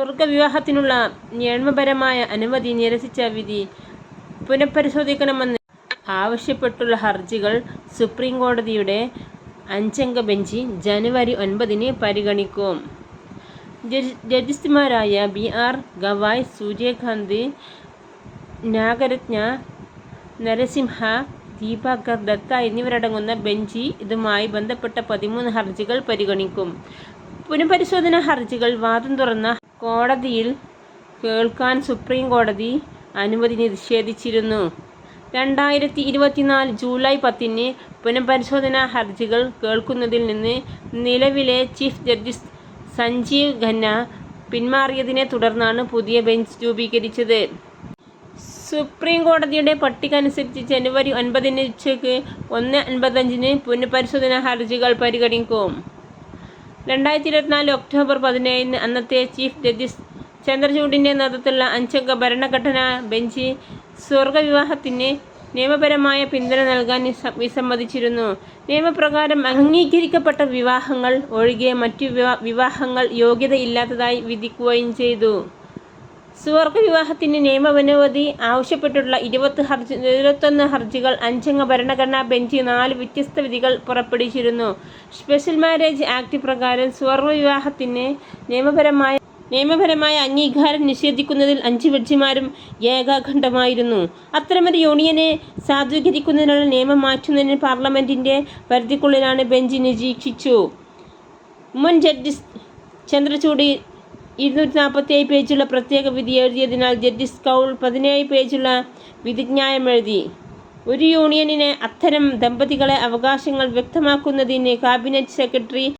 സ്വർഗവിവാഹത്തിനുള്ള നിയമപരമായ അനുമതി നിരസിച്ച വിധി പുനഃപരിശോധിക്കണമെന്ന് ആവശ്യപ്പെട്ടുള്ള ഹർജികൾ സുപ്രീം കോടതിയുടെ അഞ്ചംഗ ബെഞ്ച് ജനുവരി ഒൻപതിന് പരിഗണിക്കും. ജഡ്ജിമാരായ ബി. ആർ. ഗവായ്, സൂര്യകാന്ത്, നാഗരത്ന നരസിംഹ, ദീപാകർ ദത്ത എന്നിവരടങ്ങുന്ന ബെഞ്ച് ഇതുമായി ബന്ധപ്പെട്ട പതിമൂന്ന് ഹർജികൾ പരിഗണിക്കും. പുനഃപരിശോധനാ ഹർജികൾ വാദം തുറന്ന കോടതിയിൽ കേൾക്കാൻ സുപ്രീം കോടതി അനുമതി നിഷേധിച്ചിരുന്നു. രണ്ടായിരത്തി ഇരുപത്തിനാല് ജൂലൈ പത്തിന് പുനഃപരിശോധനാ ഹർജികൾ കേൾക്കുന്നതിൽ നിന്ന് നിലവിലെ ചീഫ് ജസ്റ്റിസ് സഞ്ജീവ് ഖന്ന പിന്മാറിയതിനെ തുടർന്നാണ് പുതിയ ബെഞ്ച് രൂപീകരിച്ചത്. സുപ്രീം കോടതിയുടെ പട്ടിക അനുസരിച്ച് ജനുവരി ഒൻപതിന് ഉച്ചയ്ക്ക് ഒന്ന് അൻപത്തഞ്ചിന് പുനഃപരിശോധനാ ഹർജികൾ പരിഗണിക്കും. രണ്ടായിരത്തി ഇരുപത്തിനാല് ഒക്ടോബർ പതിനേഴിന് അന്നത്തെ ചീഫ് ജസ്റ്റിസ് ചന്ദ്രചൂഡിന്റെ നേതൃത്വത്തിലുള്ള അഞ്ചംഗ ഭരണഘടനാ ബെഞ്ച് സ്വർഗവിവാഹത്തിന് നിയമപരമായ പിന്തുണ നൽകാൻ വിസമ്മതിച്ചിരുന്നു. നിയമപ്രകാരം അംഗീകരിക്കപ്പെട്ട വിവാഹങ്ങൾ ഒഴികെ മറ്റു വിവാഹങ്ങൾ യോഗ്യതയില്ലാത്തതായി വിധിക്കുകയും ചെയ്തു. സ്വർഗവിവാഹത്തിന് നിയമാനുമതി ആവശ്യപ്പെട്ടുള്ള ഇരുപത്തൊന്ന് ഹർജികൾ അഞ്ചംഗ ഭരണഘടനാ ബെഞ്ച് നാല് വ്യത്യസ്ത വിധികൾ പുറപ്പെടുവിച്ചിരുന്നു. സ്പെഷ്യൽ മാരേജ് ആക്ട് പ്രകാരം സ്വർഗവിവാഹത്തിന് നിയമപരമായ നിയമപരമായ അംഗീകാരം നിഷേധിക്കുന്നതിൽ അഞ്ച് ജഡ്ജിമാരും ഏകാഖണ്ഡമായിരുന്നു അത്തരമൊരു യൂണിയനെ സാധൂകരിക്കുന്നതിനുള്ള നിയമം മാറ്റുന്നതിന് പാർലമെന്റിന്റെ പരിധിക്കുള്ളിലാണ് ബെഞ്ച് നിരീക്ഷിച്ചു. മുൻ ജഡ്ജിസ് ചന്ദ്രചൂഡ് ഇരുന്നൂറ്റി നാൽപ്പത്തിയേഴ് പേജുള്ള പ്രത്യേക വിധി എഴുതിയതിനാൽ ജസ്റ്റിസ് കൗൾ പതിനേഴ് പേജുള്ള വിധിജ്ഞായം എഴുതി. ഒരു യൂണിയനിന് അത്തരം ദമ്പതികളെ അവകാശങ്ങൾ വ്യക്തമാക്കുന്നതിന് കാബിനറ്റ് സെക്രട്ടറി